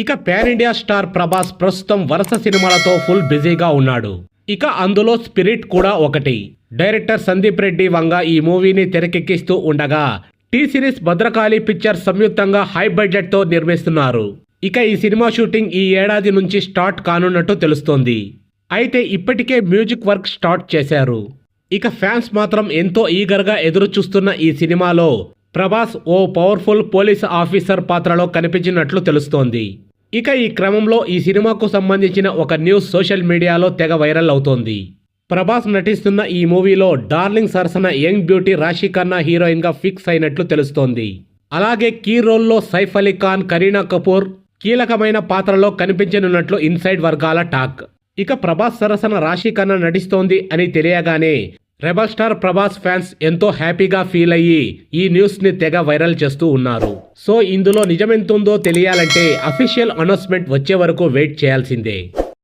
ఇక pan India star Prabhas ప్రస్తుతం వరుస సినిమాలతో ఫుల్ బిజీగా ఉన్నాడు. ఇక అందులో స్పిరిట్ కూడా ఒకటి. డైరెక్టర్ సందీప్ రెడ్డి వంగ ఈ మూవీని తెరకెక్కిస్తూ ఉండగా టీ సిరీస్ భద్రకాళి పిక్చర్ సంయుక్తంగా హై బడ్జెట్తో నిర్మిస్తున్నారు. ఇక ఈ సినిమా షూటింగ్ ఈ ఏడాది నుంచి స్టార్ట్ కానున్నట్టు తెలుస్తోంది. అయితే ఇప్పటికే మ్యూజిక్ వర్క్ స్టార్ట్ చేశారు. ఇక ఫ్యాన్స్ మాత్రం ఎంతో ఈగర్గా ఎదురు చూస్తున్న ఈ సినిమాలో ప్రభాస్ ఓ పవర్ఫుల్ పోలీస్ ఆఫీసర్ పాత్రలో కనిపించినట్లు తెలుస్తోంది. ఇక ఈ క్రమంలో ఈ సినిమాకు సంబంధించిన ఒక న్యూస్ సోషల్ మీడియాలో తెగ వైరల్ అవుతోంది. ప్రభాస్ నటిస్తున్న ఈ మూవీలో డార్లింగ్ సరసన యంగ్ బ్యూటీ రాశి ఖన్నా హీరోయిన్గా ఫిక్స్ అయినట్లు తెలుస్తోంది. అలాగే కీ రోల్లో సైఫ్ అలీ ఖాన్ కరీనా కపూర్ కీలకమైన పాత్రలో కనిపించనున్నట్లు ఇన్సైడ్ వర్గాల టాక్. ఇక ప్రభాస్ సరసన రాశి ఖన్నా నటిస్తోంది అని తెలియగానే రెబల్ స్టార్ ప్రభాస్ ఫ్యాన్స్ ఎంతో హ్యాపీగా ఫీల్ అయ్యి ఈ న్యూస్ని తెగ వైరల్ చేస్తూ ఉన్నారు. సో ఇందులో నిజమెంతుందో తెలియాలంటే అఫీషియల్ అనౌన్స్మెంట్ వచ్చే వరకు వెయిట్ చేయాల్సిందే.